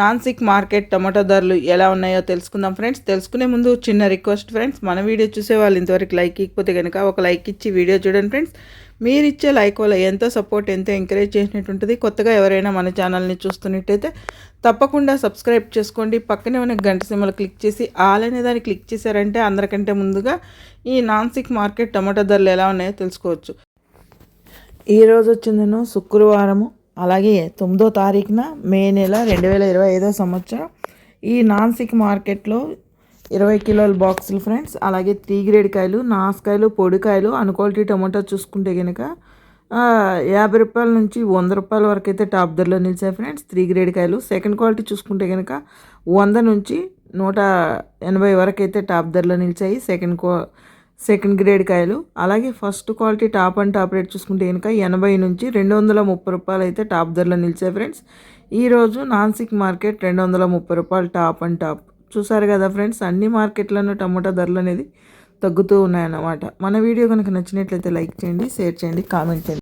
Nashik market tomato ధరలు ఎలా ఉన్నాయో తెలుసుకుందాం ఫ్రెండ్స్. తెలుసుకునే ముందు చిన్న రిక్వెస్ట్ ఫ్రెండ్స్. మన వీడియో చూసే వాళ్ళు ఇంతవరకు లైక్ ఇకపోతే కనుక ఒక లైక్ ఇచ్చి వీడియో చూడండి ఫ్రెండ్స్. మీరు ఇచ్చే లైక్ వల్ల ఎంతో సపోర్ట్ ఎంతో ఎంకరేజ్ చేసినట్టు ఉంటుంది కొత్తగా ఎవరైనా మన ఛానల్ని చూస్తున్నట్టయితే తప్పకుండా సబ్స్క్రైబ్ చేసుకోండి. పక్కనే ఉన్న గంట సిమ్మలు క్లిక్ చేసి ఆల్ అనే దాన్ని క్లిక్ చేశారంటే అందరికంటే ముందుగా ఈ నాన్సిక్ మార్కెట్ టమాటో ధరలు ఎలా ఉన్నాయో తెలుసుకోవచ్చు. ఈరోజు వచ్చిందను శుక్రవారము. అలాగే తొమ్మిదో తారీఖున మే నెల రెండు వేల ఇరవై ఐదో సంవత్సరం. ఈ నాన్సిక్ మార్కెట్లో ఇరవై కిలోల బాక్సులు ఫ్రెండ్స్ అలాగే త్రీ గ్రేడ్ కాయలు నాసుకాయలు పొడికాయలు అన్క్వాలిటీ టమాటో చూసుకుంటే కనుక యాభై రూపాయల నుంచి వంద రూపాయల వరకు అయితే టాప్ ధరలో నిలిచాయి ఫ్రెండ్స్ త్రీ గ్రేడ్ కాయలు. సెకండ్ క్వాలిటీ చూసుకుంటే కనుక వంద నుంచి నూట ఎనభై వరకు అయితే టాప్ ధరలో నిలిచాయి. సెకండ్ క్వా సెకండ్ గ్రేడ్ కాయలు. అలాగే first quality top and top rate చూసుకుంటే కనుక ఎనభై నుంచి రెండు వందల ముప్పై రూపాయలు అయితే టాప్ ధరలో నిలిచాయి ఫ్రెండ్స్. ఈరోజు నాన్సిక్ మార్కెట్ రెండు వందల ముప్పై రూపాయలు టాప్ అండ్ టాప్. చూసారు కదా ఫ్రెండ్స్ అన్ని మార్కెట్లను టమాటా ధరలు అనేది తగ్గుతూ ఉన్నాయన్నమాట. మన వీడియో కనుక నచ్చినట్లయితే లైక్ చేయండి షేర్ చేయండి కామెంట్ చేయండి.